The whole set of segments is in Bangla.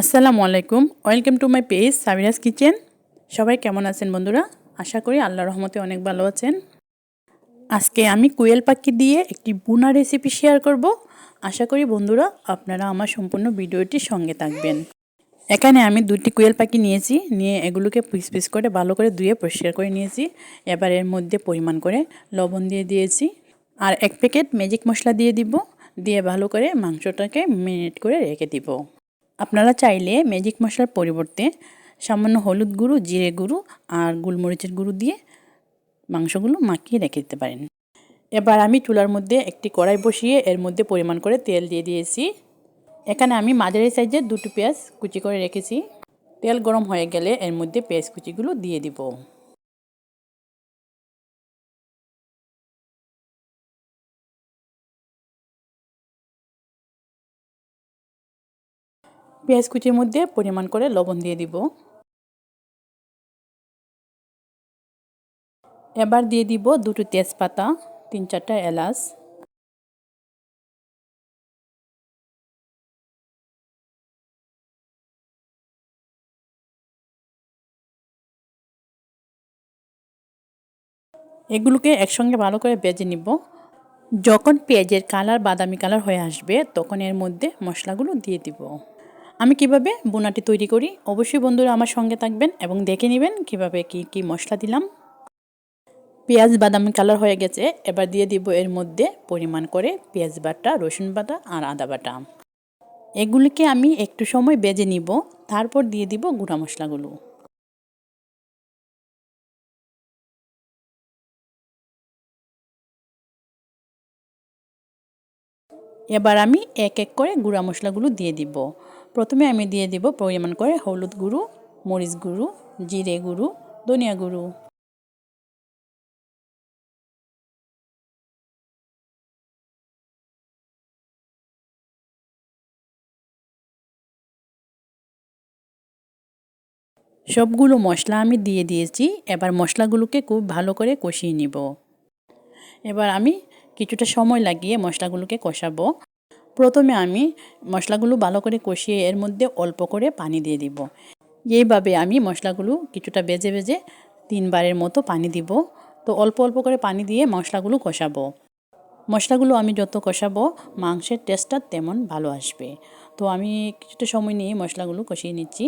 আসসালামু আলাইকুম। Welcome to my page Sabira's kitchen সবাই কেমন আছেন বন্ধুরা? আশা করি আল্লাহ রহমতে অনেক ভালো আছেন। আজকে আমি কুয়েল পাখি দিয়ে একটি বুনা রেসিপি শেয়ার করব। আশা করি বন্ধুরা আপনারা আমার সম্পূর্ণ ভিডিওটির সঙ্গে থাকবেন। এখানে আমি দুটি কুয়েল পাখি নিয়েছি, নিয়ে এগুলোকে পিস পিস করে ভালো করে ধুয়ে পরিষ্কার করে নিয়েছি। এবার এর মধ্যে পরিমাণ করে লবণ দিয়ে দিয়েছি। আর এক প্যাকেট ম্যাজিক মশলা দিয়ে দিব। দিয়ে ভালো করে মাংসটাকে মিনিট করে রেখে দিব। আপনারা চাইলে ম্যাজিক মশলার পরিবর্তে সামান্য হলুদ গুঁড়ো, জিরে গুঁড়ো আর গোলমরিচের গুঁড়ো দিয়ে মাংসগুলো মাখিয়ে রেখে দিতে পারেন। এবার আমি চুলার মধ্যে একটি কড়াই বসিয়ে এর মধ্যে পরিমাণ করে তেল দিয়ে দিয়েছি। এখানে আমি মাঝারি সাইজের দুটো পেঁয়াজ কুচি করে রেখেছি। তেল গরম হয়ে গেলে এর মধ্যে পেঁয়াজ কুচিগুলো দিয়ে দিব। পেঁয়াজ কুচির মধ্যে পরিমাণ করে লবণ দিয়ে দিব। এবার দিয়ে দিব দুটো তেজপাতা, তিন চারটা এলাচ। এগুলোকে একসঙ্গে ভালো করে বেজে নিব। যখন পেঁয়াজের কালার বাদামি কালার হয়ে আসবে, তখন এর মধ্যে মশলাগুলো দিয়ে দিব। আমি কীভাবে বোনাটি তৈরি করি? অবশ্যই বন্ধুরা আমার সঙ্গে থাকবেন এবং দেখে নেবেন কীভাবে কি কি মশলা দিলাম। পেঁয়াজ বাদামি কালার হয়ে গেছে, এবার দিয়ে দিব এর মধ্যে পরিমাণ করে পেঁয়াজ বাটা, রসুন বাটা আর আদা বাটা। এগুলিকে আমি একটু সময় বেজে নিব, তারপর দিয়ে দিব গুঁড়া মশলাগুলো। এবার আমি এক এক করে গুঁড়া মশলাগুলো দিয়ে দিব। প্রথমে আমি দিয়ে দিব পরিমাণ করে হলুদ গুঁড়ো, মরিচ গুঁড়ো, জিরে গুঁড়ো, ধনিয়া গুঁড়ো। সবগুলো মশলা আমি দিয়ে দিয়েছি, এবার মশলাগুলোকে খুব ভালো করে কষিয়ে নিব। এবার আমি কিছুটা সময় লাগিয়ে মশলাগুলোকে কষাবো। প্রথমে আমি মশলাগুলো ভালো করে কষিয়ে এর মধ্যে অল্প করে পানি দিয়ে দিব। এইভাবে আমি মশলাগুলো কিছুটা বেজে বেজে তিনবারের মতো পানি দিব। তো অল্প অল্প করে পানি দিয়ে মশলাগুলো কষাবো। মশলাগুলো আমি যত কষাবো, মাংসের টেস্টটা তেমন ভালো আসবে। তো আমি কিছুটা সময় নিয়ে মশলাগুলো কষিয়ে নিচ্ছি।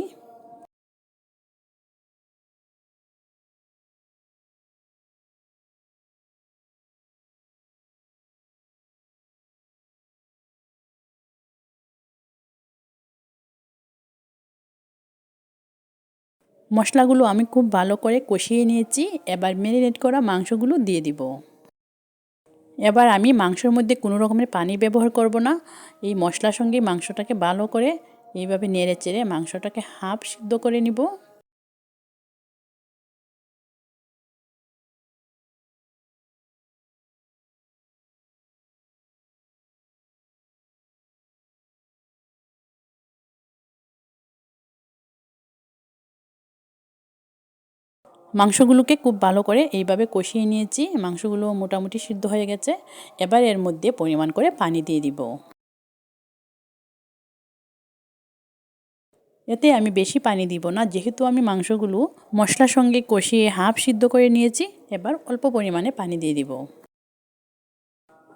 মশলাগুলো আমি খুব ভালো করে কষিয়ে নিয়েছি। এবার ম্যারিনেট করা মাংসগুলো দিয়ে দিব। এবার আমি মাংসের মধ্যে কোনো রকমের পানি ব্যবহার করব না। এই মশলার সঙ্গে মাংসটাকে ভালো করে এইভাবে নেড়ে চেড়ে মাংসটাকে হাফ সিদ্ধ করে নিব। মাংসগুলোকে খুব ভালো করে এইভাবে কষিয়ে নিয়েছি। মাংসগুলো মোটামুটি সিদ্ধ হয়ে গেছে। এবার এর মধ্যে পরিমাণ করে পানি দিয়ে দিব। এতে আমি বেশি পানি দিব না। যেহেতু আমি মাংসগুলো মশলার সঙ্গে কষিয়ে হাফ সিদ্ধ করে নিয়েছি, এবার অল্প পরিমাণে পানি দিয়ে দিব।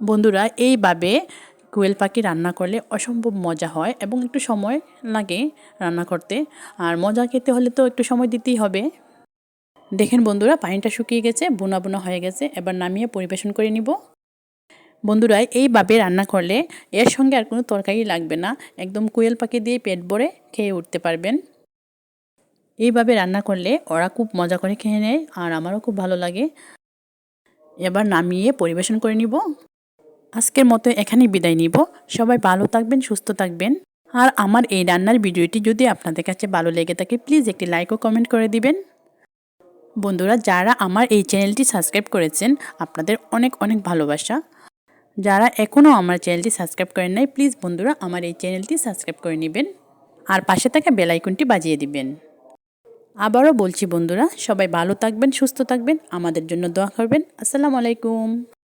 বন্ধুরা, এইভাবে কোয়েল পাখি রান্না করলে অসম্ভব মজা হয় এবং একটু সময় লাগে রান্না করতে। আর মজা খেতে হলে তো একটু সময় দিতেই হবে। দেখেন বন্ধুরা, পানিটা শুকিয়ে গেছে, বোনা বোনা হয়ে গেছে, এবার নামিয়ে পরিবেশন করে নিব। বন্ধুরা এইভাবে রান্না করলে এর সঙ্গে আর কোনো তরকারি লাগবে না, একদম কুয়েল পাখি দিয়ে পেট ভরে খেয়ে উঠতে পারবেন। এইভাবে রান্না করলে ওরা খুব মজা করে খেয়ে নেয়, আর আমারও খুব ভালো লাগে। এবার নামিয়ে পরিবেশন করে নিব। আজকের মতো এখানেই বিদায় নিব। সবাই ভালো থাকবেন, সুস্থ থাকবেন। আর আমার এই রান্নার ভিডিওটি যদি আপনাদের কাছে ভালো লেগে থাকে, প্লিজ একটি লাইক ও কমেন্ট করে দিবেন। বন্ধুরা, যারা আমার এই চ্যানেলটি সাবস্ক্রাইব করেছেন, আপনাদের অনেক অনেক ভালোবাসা। যারা এখনও আমার চ্যানেলটি সাবস্ক্রাইব করেন নাই, প্লিজ বন্ধুরা, আমার এই চ্যানেলটি সাবস্ক্রাইব করে নেবেন আর পাশে থাকা বেলাইকনটি বাজিয়ে দিবেন। আবারও বলছি বন্ধুরা, সবাই ভালো থাকবেন, সুস্থ থাকবেন, আমাদের জন্য দোয়া করবেন। আসসালামু আলাইকুম।